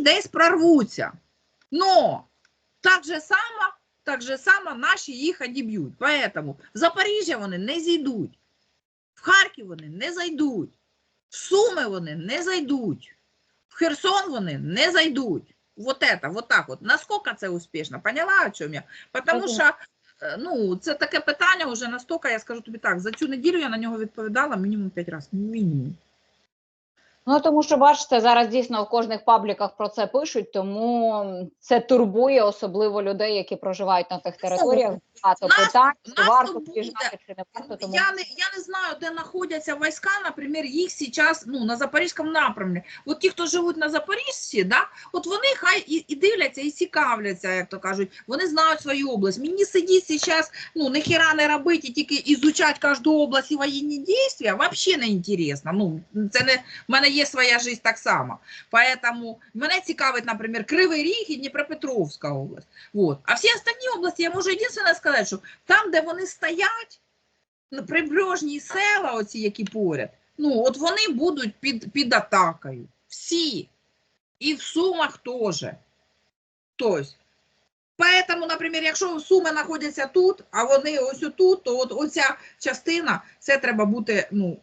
десь прорвуться. Но так же само, так же само наші їх одіб'ють. Поэтому в Запоріжжя вони не зійдуть, в Харків вони не зайдуть, в Суми вони не зайдуть, в Херсон вони не зайдуть. Вот это, вот так от. Наскільки це успішно? Поняла, о чому я? Потому що е, ну, це таке питання вже настільки, я скажу тобі так, за цю неділю я на нього відповідала мінімум 5 разів. Мінімум. Ну тому що бачите, зараз дійсно в кожних пабліках про це пишуть, тому це турбує особливо людей, які проживають на тих територіях. Багато питань, нас варто приїжджати чи не варто. Тому Я не, я не знаю, де знаходяться війська, наприклад, їх зараз ну, на Запорізькому напрямі. От ті, хто живуть на Запоріжжі, да, от вони хай і, і дивляться, і цікавляться, як то кажуть. Вони знають свою область. Мені сидіти зараз, ну, ніхіра не робити, тільки ізучати кожну область і воєнні дії, взагалі не інтересно. Ну, це не, в мене є своя життя так само. Поэтому мене цікавить, наприклад, Кривий Ріг і Дніпропетровська область. Вот. А всі остальні області, я можу єдине сказати, що там, де вони стоять, ну, прибережні села, оці, які поряд, ну, от вони будуть під, під атакою. Всі. І в Сумах теж. Тобто, Поэтому, наприклад, якщо Суми знаходяться тут, а вони ось тут, то от оця частина, це треба бути, ну.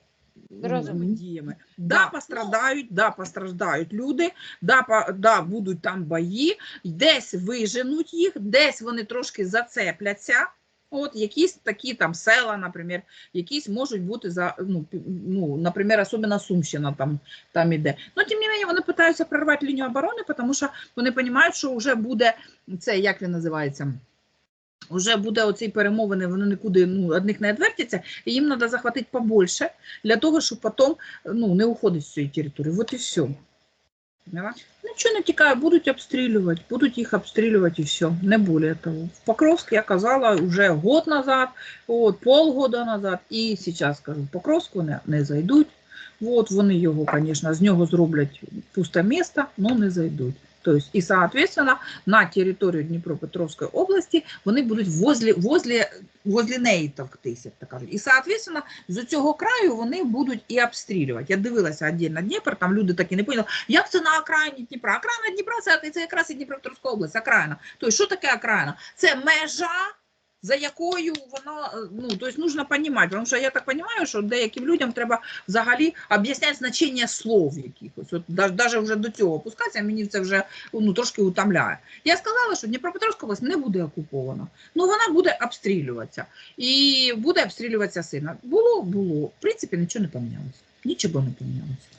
Діями. Да, Да. пострадають, да, постраждають люди, да, по- да, будуть там бої, десь виженуть їх, десь вони трошки зацепляться. От якісь такі там села, наприклад, якісь можуть бути за ну, ну наприклад, особливо Сумщина там, там іде. Ну, тим не менше, вони намагаються прорвати лінію оборони, тому що вони розуміють, що вже буде це, як він називається. Вже буде оці перемовини, вони нікуди ну, одних не відвертяться, і їм треба захватити побольше для того, щоб потім ну, не уходити з цієї території. Вот і все. Нічого не тікає, будуть обстрілювати, будуть їх обстрілювати і все, не більше того. В Покровськ я казала вже год назад, от, полгода назад, і зараз кажу, в Покровськ вони не зайдуть. От вони його, звісно, з нього зроблять пусте місто, але не зайдуть. Тобто, і, соответственно, на територію Дніпропетровської області вони будуть возле, возле, возле неї товктися, так то кажуть. І, соответственно, з цього краю вони будуть і обстрілювати. Я дивилася віддільно Дніпр, там люди такі не поняли, як це на окраїні Дніпра? Окраїна Дніпра це, це якраз і Дніпропетровська область, окраїна. Тобто, що таке окраїна? Це межа, за якою вона, е, ну, тобто, нужно розуміти, тому що я так розумію, що деяким людям треба взагалі об'ясняти значення слов якихось. От навіть вже до цього опускатися, мені це вже ну, трошки утомляє. Я сказала, що Дніпропетровська область не буде окупована, ну вона буде обстрілюватися. І буде обстрілюватися сильно. Було, було. В принципі, нічого не помінялося. Нічого не помінялося.